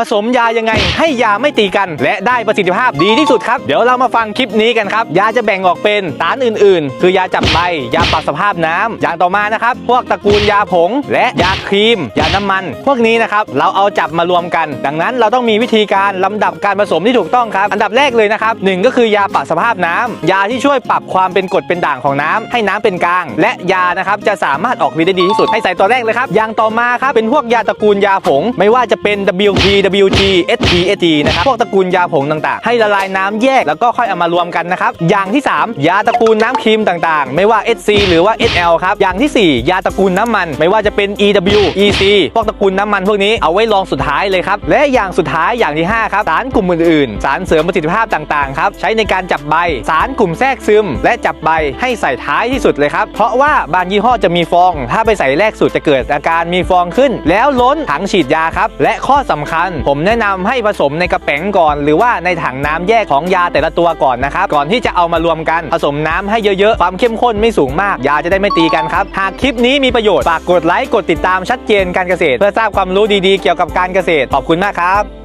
ผสมยายังไง ให้ยาไม่ตีกัน และได้ประสิทธิภาพดีที่สุดครับ เดี๋ยวเรามาฟังคลิปนี้กันครับ ยาจะแบ่งออกเป็นสารอื่น ๆ คือยาจับใบ ยาปรับสภาพน้ำอย่างต่อมานะครับ พวกตระกูลยาผง และยาครีม ยาน้ำมัน พวกนี้นะครับ เราเอาจับมารวมกัน ดังนั้นเราต้องมีวิธีการลำดับการผสมที่ถูกต้องครับ อันดับแรกเลยนะครับหนึ่งก็คือยาปรับสภาพน้ำยาที่ช่วยปรับความเป็นกรดเป็นด่างของน้ำให้น้ำเป็นกลาง และยานะครับจะสามารถออกฤทธิ์ได้ดีที่สุดให้ใส่ตัวแรกเลยครับอย่างต่อมาครับเป็นพวกยาตระกูลยาผง ไม่ว่าจะเป็น WP WG SP SG นะครับ พวกตระกูลยาผงต่างๆ ให้ละลายน้ำแยกแล้วก็ค่อยเอามารวมกันนะครับ อย่างที่ 3 ยาตระกูลน้ำครีมต่างๆ ไม่ว่า SC หรือว่า SL ครับ อย่างทีสี่4 ยาตระกูลน้ำมัน ไม่ว่าจะเป็น EW EC พวกตระกูลน้ำมันพวกนี้เอาไว้รองสุดท้ายเลยครับ และอย่างสุดท้ายอย่างที่ 5 ครับ สารกลุ่มอื่นๆ สารเสริมประสิทธิภาพต่างๆ ครับ ใช้ในการจับใบ สารกลุ่มแทรกซึม และจับใบให้ใส่ท้ายที่สุดเลยครับ เพราะว่าบางยี่ห้อจะมีฟอง ถ้าไปใส่แรกสุดจะเกิดอาการมีฟองขึ้น แล้วล้นถังฉีดยาครับ และข้อสำคัญผมแนะนำให้ผสมในกระแป๋งก่อน หรือว่าในถังน้ำแยกของยาแต่ละตัวก่อนนะครับ ก่อนที่จะเอามารวมกันผสมน้ำให้เยอะๆ ความเข้มข้นไม่สูงมาก ยาจะได้ไม่ตีกันครับ หากคลิปนี้มีประโยชน์ ฝากกดไลค์ กดติดตามชัดเจนการเกษตร เพื่อทราบความรู้ดีๆ เกี่ยวกับการเกษตร ขอบคุณมากครับ